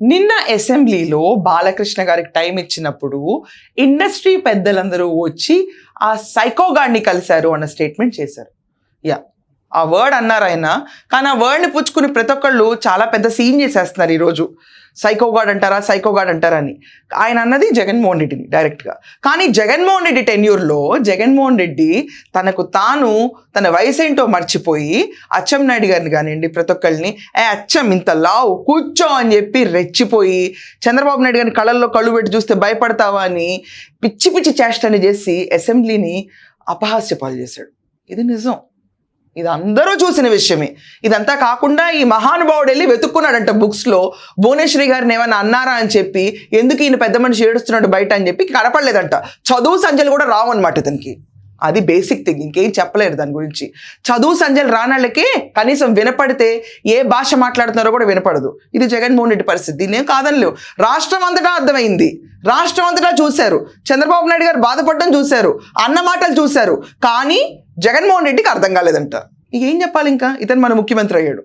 నిన్న అసెంబ్లీలో బాలకృష్ణ గారికి టైం ఇచ్చినప్పుడు ఇండస్ట్రీ పెద్దలందరూ వచ్చి ఆ సైకోగాడిని కలిశారు అన్న స్టేట్మెంట్ చేశారు. యా. ఆ వర్డ్ అన్నారు ఆయన. కానీ ఆ వర్డ్ని పుచ్చుకుని ప్రతి ఒక్కళ్ళు చాలా పెద్ద సీన్ చేసేస్తున్నారు ఈరోజు. సైకోగాడ్ అంటారా సైకోగాడ్ అంటారా అని. ఆయన అన్నది జగన్మోహన్ రెడ్డిని డైరెక్ట్గా కానీ జగన్మోహన్ రెడ్డి టెన్యూర్లో జగన్మోహన్ రెడ్డి తనకు తాను తన వయసు ఏంటో మర్చిపోయి అచ్చం నాయుడు గారిని కానివ్వండి ప్రతి ఒక్కళ్ళని ఏ అచ్చం ఇంత లావు కూర్చో అని చెప్పి రెచ్చిపోయి చంద్రబాబు నాయుడు గారిని కళ్ళల్లో కళ్ళు పెట్టి చూస్తే భయపడతావా అని పిచ్చి పిచ్చి చేష్టని చేసి అసెంబ్లీని అపహాస్యపాలు చేశాడు. ఇది నిజం. ఇది అందరూ చూసిన విషయమే. ఇదంతా కాకుండా ఈ మహానుభావుడు వెళ్ళి వెతుక్కున్నాడంట బుక్స్లో భువనేశ్వరి గారిని ఏమన్నా అన్నారా అని చెప్పి ఎందుకు ఈయన పెద్ద మనిషి ఏడుస్తున్నాడు బయట అని చెప్పి కనపడలేదంట. చదువు సంజలు కూడా రావు అనమాట ఇతనికి. అది బేసిక్ థింగ్ ఇంకేం చెప్పలేరు దాని గురించి. చదువు సంజలు రానాళ్ళకి కనీసం వినపడితే ఏ భాష మాట్లాడుతున్నారో కూడా వినపడదు. ఇది జగన్మోహన్ రెడ్డి పరిస్థితి. దీన్ని కాదనలేవు రాష్ట్రం అంతటా అర్థమైంది. రాష్ట్రం అంతటా చూశారు. చంద్రబాబు నాయుడు గారు బాధపడడం చూశారు. అన్న మాటలు చూశారు. కానీ జగన్మోహన్ రెడ్డికి అర్థం కాలేదంట. ఏం చెప్పాలి ఇంకా ఇతను మన ముఖ్యమంత్రి అయ్యాడు.